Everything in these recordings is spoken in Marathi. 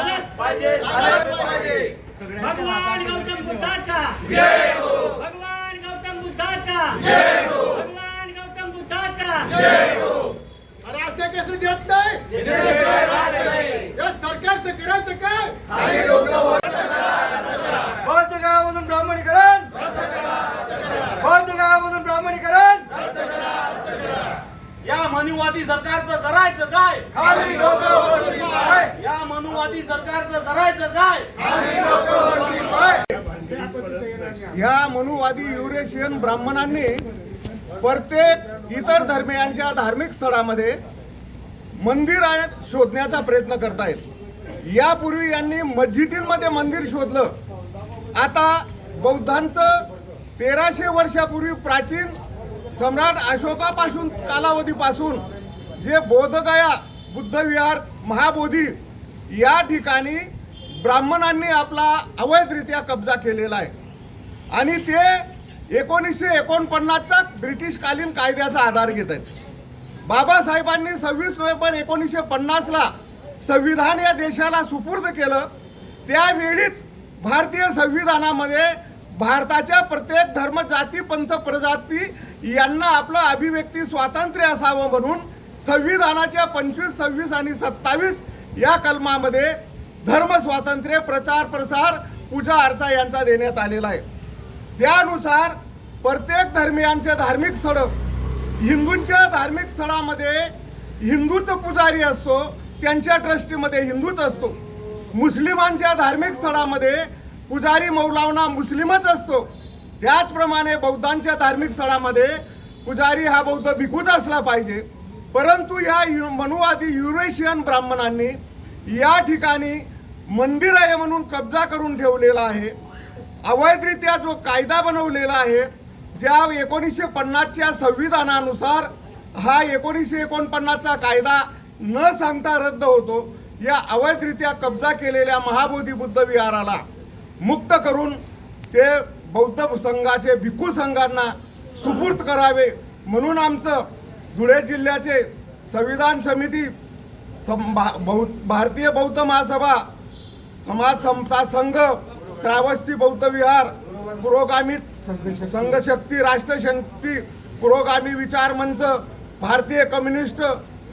झालंच पाहिजे भगवान गौतम बुद्धाचा. भगवान गौतम बुद्धाचा. भगवान गौतम बुद्धाचा. हो. अरे असे कसं देत नाही? मनुवादी सरकारचं करायचं काय? खाली पाय. या मनुवादी सरकारचं करायचं काय? ह्या मनुवादी युरेशियन ब्राह्मणांनी प्रत्येक इतर धर्मियांच्या धार्मिक स्थळामध्ये मंदिर शोधण्याचा प्रयत्न करतायत. यापूर्वी यांनी मस्जिदींमध्ये मंदिर शोधलं. आता बौद्धांचं तेराशे वर्षापूर्वी प्राचीन सम्राट अशोकापासून कालावधीपासून जे बोधगया बुद्धविहार महाबोधी या ठिकाणी ब्राह्मणांनी आपला अवैधरित्या कब्जा केलेला आहे. आणि ते एकोणीसशे एकोणपन्नासचा ब्रिटिशकालीन कायद्याचा आधार घेत आहेत. बाबासाहेबांनी सव्वीस नोव्हेंबर एकोणीसशे पन्नासला संविधान या देशाला सुपूर्द केलं. त्यावेळीच भारतीय संविधानामध्ये भारताच्या प्रत्येक धर्म जाती पंथ प्रजाती यांना आपलं अभिव्यक्ती स्वातंत्र्य असावं म्हणून संविधानाच्या पंचवीस सव्वीस आणि सत्तावीस या कलमामध्ये धर्म स्वातंत्र्य प्रचार प्रसार पूजा अर्चा यांचा देण्यात आलेला आहे. त्यानुसार प्रत्येक धर्मियांचे धार्मिक स्थळं हिंदूंच्या धार्मिक स्थळामध्ये हिंदूच पुजारी असतो त्यांच्या ट्रस्टीमध्ये हिंदूच असतो. मुस्लिमांच्या धार्मिक स्थळामध्ये पुजारी मौलावना मुस्लिमच असतो. त्याचप्रमाणे बौद्धांच्या धार्मिक स्थळामध्ये पुजारी हा बौद्ध भिकूच असला पाहिजे. परंतु ह्या यु- मनुवादी युरेशियन ब्राह्मणांनी या ठिकाणी मंदिर आहे म्हणून कब्जा करून ठेवलेला आहे. अवैधरित्या जो कायदा बनवलेला आहे ज्या एकोणीसशे पन्नासच्या संविधानानुसार हा एकोणीसशे एकोणपन्नासचा कायदा न सांगता रद्द होतो. या अवैधरित्या कब्जा केलेल्या महाबोधी बुद्ध विहाराला मुक्त करून ते बौद्ध संघाचे भिक्खू संघांना सुपूर्त करावे म्हणून आमचं धुळे जिल्ह्याचे संविधान समिती सं- भा- बौ- भारतीय बौद्ध महासभा समाज समता संघ श्रावस्ती बौद्ध विहार पुरोगामी संघशक्ती राष्ट्रशक्ती पुरोगामी विचार मंच भारतीय कम्युनिस्ट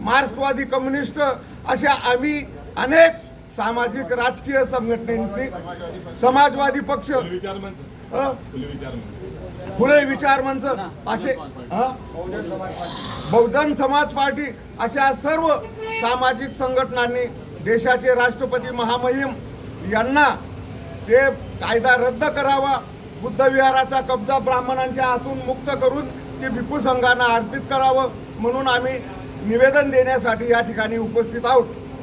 मार्क्सवादी कम्युनिस्ट अशा आम्ही अनेक सामाजिक राजकीय संघटनेची समाजवादी पक्ष फुले विचार मंच. असे? बहुजन समाज पार्टी अशा सर्व सामाजिक संघटनांनी देशाचे राष्ट्रपती महामहिम यांना ते कायदा रद्द करावा बुद्ध विहाराचा कब्जा ब्राह्मणांच्या हातून मुक्त करून ते भिक्खू संघांना अर्पित करावं म्हणून आम्ही निवेदन देण्यासाठी या ठिकाणी उपस्थित आहोत.